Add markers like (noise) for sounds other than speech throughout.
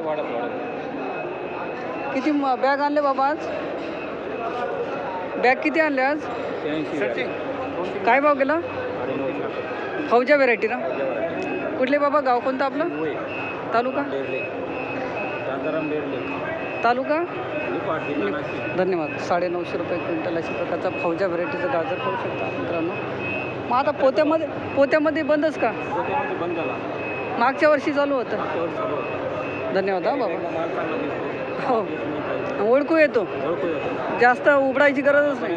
वाढत वाढत किती बॅग आणले बाबा आज? बॅग किती आणले आज? काय भाव गेला? फौजा व्हेरायटी ना? कुठले बाबा? गाव कोणतं आपलं? तालुका? तालुका? धन्यवाद. साडे नऊशे रुपये क्विंटल अशा प्रकारचा फौजा व्हरायटीचं गाजर पाहू शकता मित्रांनो. मग आता पोत्यामध्ये पोत्यामध्ये बंदच का? बंद झाला. मागच्या वर्षी चालू होतं. धन्यवाद हा बाबा. हो. ओळखू येतो. जास्त उघडायची गरजच नाही.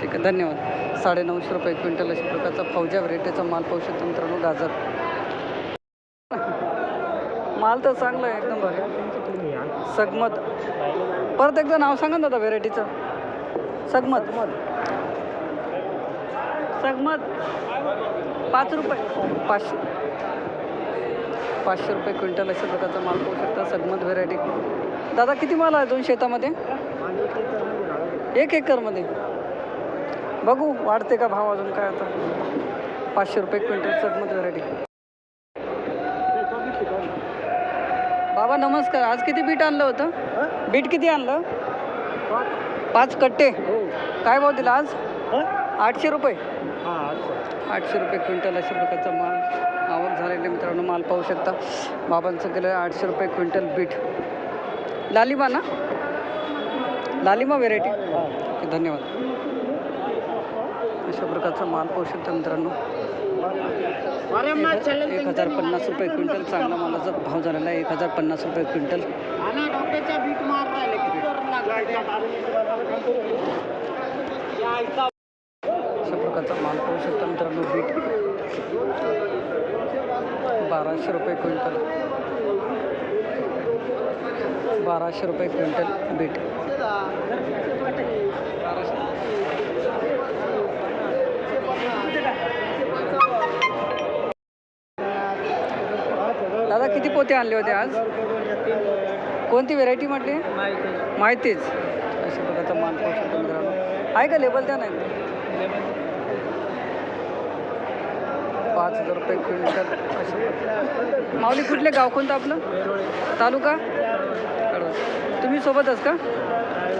ठीक आहे धन्यवाद. साडे नऊशे रुपये क्विंटल अशा प्रकारचा फौजा व्हरायटीचा माल पाहू शकतो मित्रांनो गाजर. माल तर चांगला आहे एकदम भारी. सगमत. परत एकदा नाव सांगा ना दादा व्हेरायटीचं. सगमत. सगमत. पाच रुपये. पाचशे. पाचशे रुपये क्विंटल अशा प्रकारचा माल पाहू शकता सगमत व्हेरायटी दादा किती माल आहे दोन शेतामध्ये? एक एकरमध्ये. बघू वाढते का भाव अजून काय आता? पाचशे रुपये क्विंटल सगमत व्हेरायटी बाबा नमस्कार. आज किती बीट आणलं होतं? बीट किती आणलं? पाच कट्टे. काय भाव दिला आज? आठशे रुपये. आठशे रुपये क्विंटल अशा प्रकारचा माल आवक झालेला मित्रांनो. माल पाहू शकता. बाबांचं गेलं आठशे रुपये क्विंटल बीट. लालिमा ना? लालिमा व्हेरायटी धन्यवाद. अशा प्रकारचा माल पाहू शकता मित्रांनो. एक हजार पन्नास रुपये क्विंटल चांगला मालाचा भाव झालेला आहे. एक हजार पन्नास रुपये क्विंटल. अशा प्रकारचा माल पाहू शकता मित्रांनो बीट. बाराशे रुपये क्विंटल. बाराशे रुपये क्विंटल बीट. दादा किती पोते आणले होते आज? कोणती व्हेरायटी म्हटली? माहितीच. अशा प्रकारचा माल पाहू शकतो मित्रांनो. आहे का लेबल त्या नाही पाच हजार रुपये क्विंटल. माऊली कुठले गाव कोणतं आपलं? तालुका? तुम्ही सोबतच का?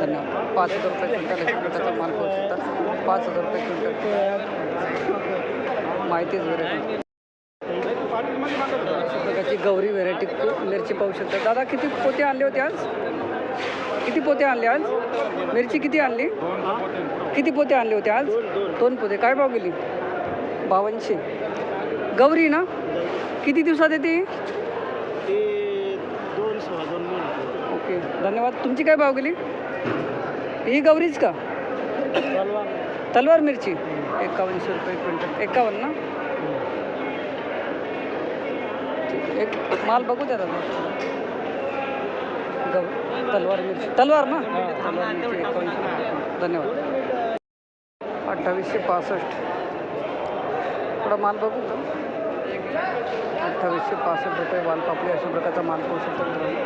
धन्यवाद. पाच हजार रुपये क्विंटल त्याचा माल पोहोच शकता. पाच हजार रुपये क्विंटल. माहितीच व्हेरायटी प्रकारची गौरी व्हेरायटी मिरची पाहू शकता. दादा किती पोते आणले होते आज? किती पोते आणले आज? मिरची किती आणली? किती पोते आणले होते आज? दोन पोते. काय भाव गेली? बावनशे गौरी ना? किती दिवसात येते? ही? ओके. धन्यवाद. तुमची काय भाव गेली? ही गौरीच का? तलवार. मिरची. एकावन्नशे रुपये क्विंटल. एकावन्न ना. एक माल बघू द्या दादा गौ तलवार मिरची. तलवार ना? तलवार मिरची एकावन्नशे रुपये. धन्यवाद. अठ्ठावीसशे पासष्ट. थोडा माल बघू का अठ्ठावीसशे पासष्ट रुपये वालपापडी अशा प्रकारचा माल पाहू शकतो मित्रांनो.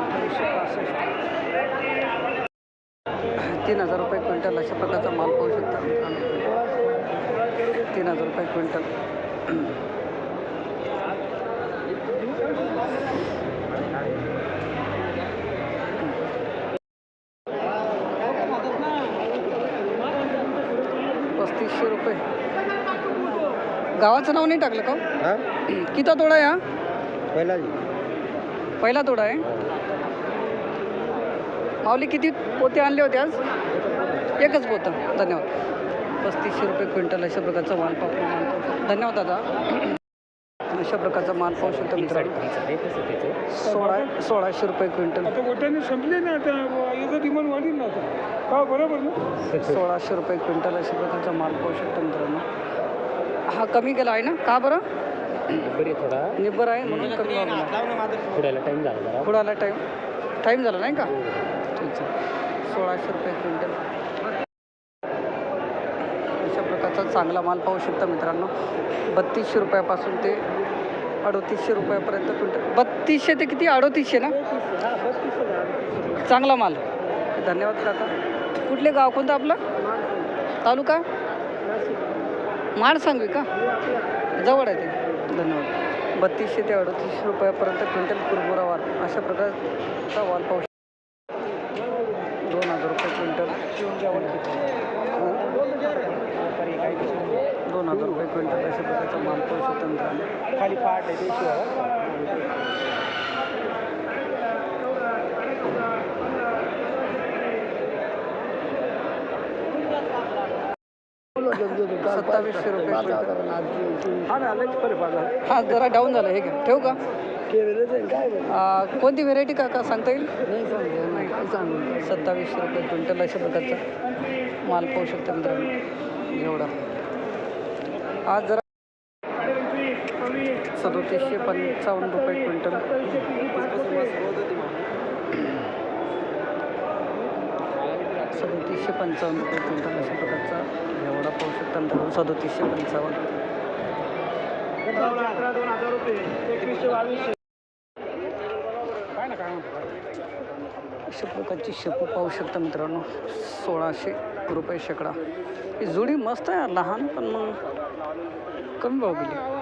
अठ्ठावीसशे पासष्ट. तीन हजार रुपये क्विंटल अशा प्रकारचा माल पाहू शकता मित्रांनो. तीन हजार रुपये क्विंटल. पस्तीसशे रुपये. गावाचं नाव नाही टाकलं का हा? किती तोडा हा? पहिला पहिला तोडा आहे. माऊली किती पोते आणले होते आज? एकच पोतं. धन्यवाद. पस्तीसशे रुपये क्विंटल अशा प्रकारचा माल शकतो धन्यवाद दादा. अशा प्रकारचा माल पाहू शकतो मित्रांनो. सोळा सोळाशे रुपये क्विंटल. आता गोट्याने संपले ना आता याचं डिमांड वाढील ना आता. का बरोबर ना? (laughs) सोळाशे रुपये क्विंटल अशा प्रकारचा माल पाहू शकतो मित्रांनो. हा कमी गेला आहे ना? का बरं? बरी थोडा. निब्बर आहे म्हणून कमी पुढ्याला टाइम झाला जरा. पुढं आला टाईम टाईम झाला नाही का? ठीक आहे. सोळाशे रुपये क्विंटल. अशा प्रकारचा चांगला माल पाहू शकता मित्रांनो. बत्तीसशे रुपयापासून ते अडतीसशे रुपयापर्यंत क्विंटल. बत्तीसशे ते किती? अडतीसशे ना? चांगला माल. धन्यवाद काका. कुठले गाव कोणतं आपलं? तालुका? माड सांगवी का? जवळ आहे ते. धन्यवाद. बत्तीसशे ते अडतीसशे रुपयापर्यंत क्विंटल कुरमुरा वाल. अशा प्रकारचा वाल पाहू शकतो दोन हजार रुपये क्विंटल दोन हजार रुपये क्विंटल अशा प्रकारचा मित्रांनो खाली पाट आहे ते शिवाय सत्तावीसशे रुपये हा ना लय फरक पडला हा जरा डाऊन झालं हे का ठेवू का? आ, कोणती व्हेरायटी का का सांगता येईल सत्तावीसशे रुपये क्विंटल अशा प्रकारचा. माल पाहू शकता मित्रांनो. एवढा. आज जरा सदोतीसशे पंचावन्न रुपये क्विंटल. सदोतीसशे पंचावन्न रुपये क्विंटल अशा प्रकारचा एवढा पाहू शकता मित्रांनो सदोतीसशे पंचावन्न. अशा प्रकारची शेपू पाहू शकता मित्रांनो. सोळाशे रुपये शेकडा. ही जुडी मस्त आहे लहान पण मग कमी भाव गेली.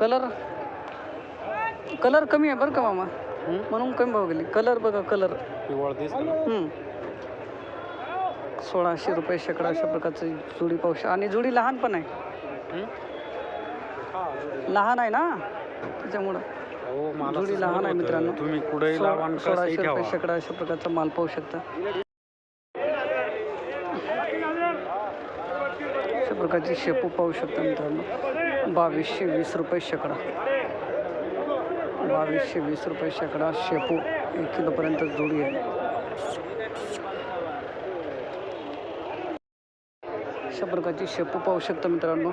कलर? कलर कमी आहे बरं का मामा. म्हणून कमी भाव गेली. कलर बघा कलर. सोळाशे रुपये शेकडा अशा प्रकारची जुडी पाहू शकता आणि जुडी लहान पण आहे. लहान आहे ना? त्याच्यामुळं. हो जुडी लहान आहे मित्रांनो. सोळाशे रुपये शेकडा अशा प्रकारचा माल पाहू शकता. अशा प्रकारची शेपू पाहू शकता मित्रांनो. बावीसशे वीस रुपये शेकडा. बावीसशे वीस रुपये शेकडा शेपू एक किलोपर्यंत जोडी आहे. अशा प्रकारची शेपू पाहू शकता मित्रांनो.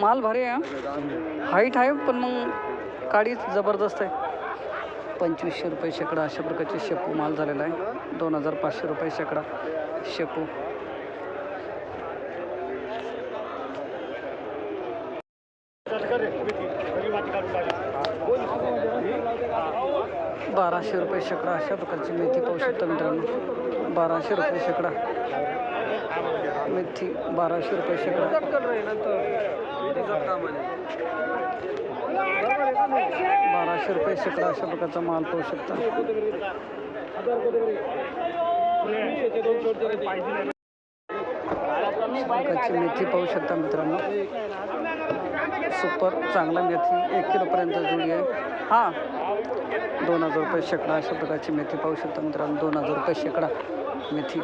माल भारी आहे हाईट आहे पण मग काडीच जबरदस्त आहे. पंचवीसशे रुपये शेकडा अशा प्रकारचे शेपू माल झालेला आहे. दोन हजार पाचशे रुपये शेकडा शेपू. बाराशे रुपये शेकडा. अशा प्रकारची मेथी पाहू शकता मित्रांनो. बाराशे रुपये शेकडा. मेथी बाराशे रुपये शेकडा. बाराशे रुपये शेकडा अशा प्रकारचा माल पाहू शकता. प्रकारची मेथी पाहू शकता मित्रांनो. सुपर चांगला मेथी एक किलोपर्यंत जुळी आहे. हां दोन हजार रुपये शेकडा अशा प्रकारची मेथी पाहू शकता मित्रांनो. दोन हजार रुपये शेकडा मेथी.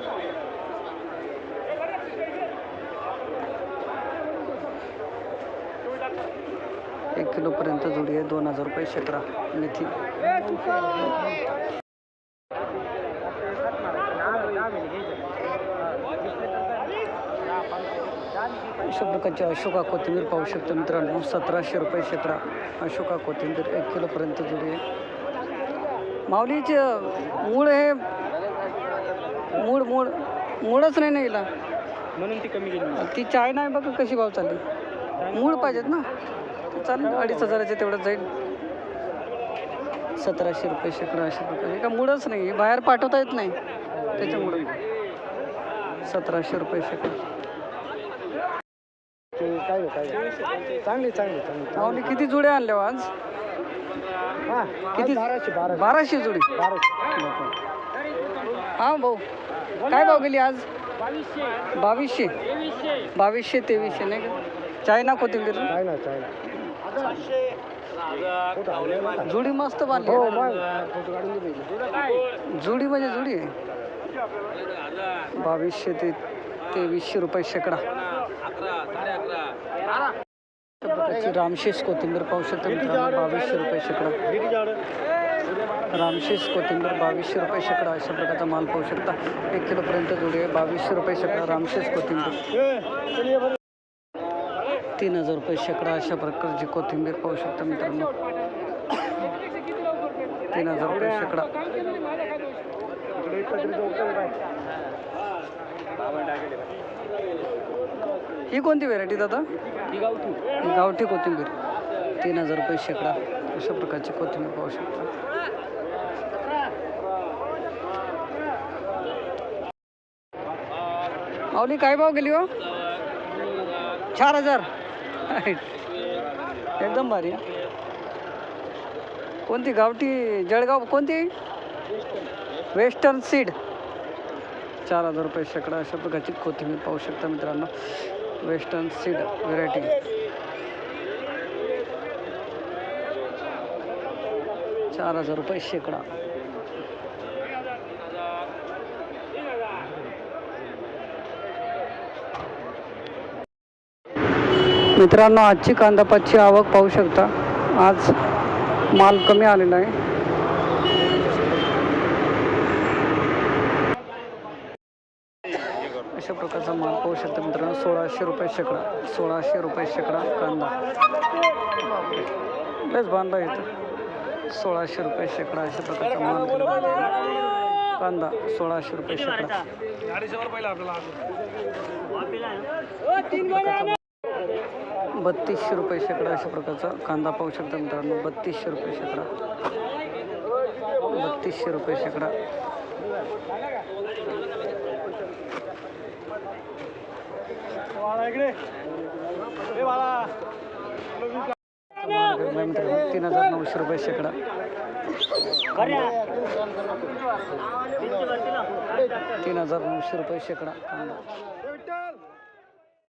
एक किलोपर्यंत जुडी आहे. दोन हजार रुपये शेकडा मेथी. अशा प्रकारची अशोका कोथिंबीर पाहू शकता मित्रांनो. सतराशे रुपये शेकडा अशोका कोथिंबीर एक किलोपर्यंत जुडी. आहे माऊलीचे मूळ हे मूळ मूळ मूळच नाही ना हिला? म्हणून ती कमी गेली ती चाय नाही बघा कशी भाव चालली. मूळ पाहिजेत ना. चालेल अडीच हजाराचे तेवढं जाईल. सतराशे रुपये शेकडा अशा प्रकारे. का मूळच नाही बाहेर पाठवता येत नाही. त्याच्यामुळं. सतराशे रुपये शेकडा काय काय चांगली चांगली चांगली. माऊली किती जुड्या आणल्या हो आज? हा किती बाराशे बारा बाराशे जुडी. बाराशे. हां भाऊ. काय भाव गेली आज? बावीसशे. बावीसशे. तेवीसशे नाही का? चायना कोथिंबीर काय ना काय ना जुडी मस्त बांधली. हो. मग फोटो काढून दे पहिले. जुडी म्हणजे जुडी? आहे बावीसशे ते तेवीसशे रुपये शेकडा. प्रकारची रामशेष कोथिंबीर पाहू शकता मित्रांनो बावीसशे रुपये शेकडा. रामशेष कोथिंबीर बावीसशे रुपये शेकडा अशा प्रकारचा माल पाहू शकता. एक किलोपर्यंत जुडी आहे बावीसशे रुपये शेकडा रामशेष कोथिंबीर. तीन हजार रुपये शेकडा अशा प्रकारची कोथिंबीर पाहू शकता मित्रांनो. तीन हजार रुपये शेकडा. ही कोणती व्हेरायटी दादा? ही गावठी कोथिंबीर. तीन हजार रुपये शेकडा. अशा प्रकारची कोथिंबीर पाहू शकता. माऊली काय भाव गेली हो? चार हजार. एकदम भारी कोणती गावठी? जळगाव कोणती? Western seed. चार हजार रुपये शेकडा अशा प्रकारची कोथिंबीर पाहू शकता मित्रांनो. Western seed variety. चार हजार रुपये शेकडा. मित्रांनो आजची कांदापातची आवक पाहू शकता. आज माल कमी आलेला आहे. अशा प्रकारचा माल पाहू शकता सोळाशे रुपये शेकडा सोळाशे रुपये शेकडा कांदा. लस बांधला इथं. सोळाशे रुपये शेकडा अशा प्रकारचा माल कांदा सोळाशे रुपये शेकडा. बत्तीसशे रुपये शेकडा अशा प्रकारचा कांदा पाहू शकता मित्रांनो. बत्तीसशे रुपये शेकडा. बत्तीसशे रुपये शेकडा. तीन हजार नऊशे रुपये शेकडा तीन हजार नऊशे रुपये शेकडा कांदा.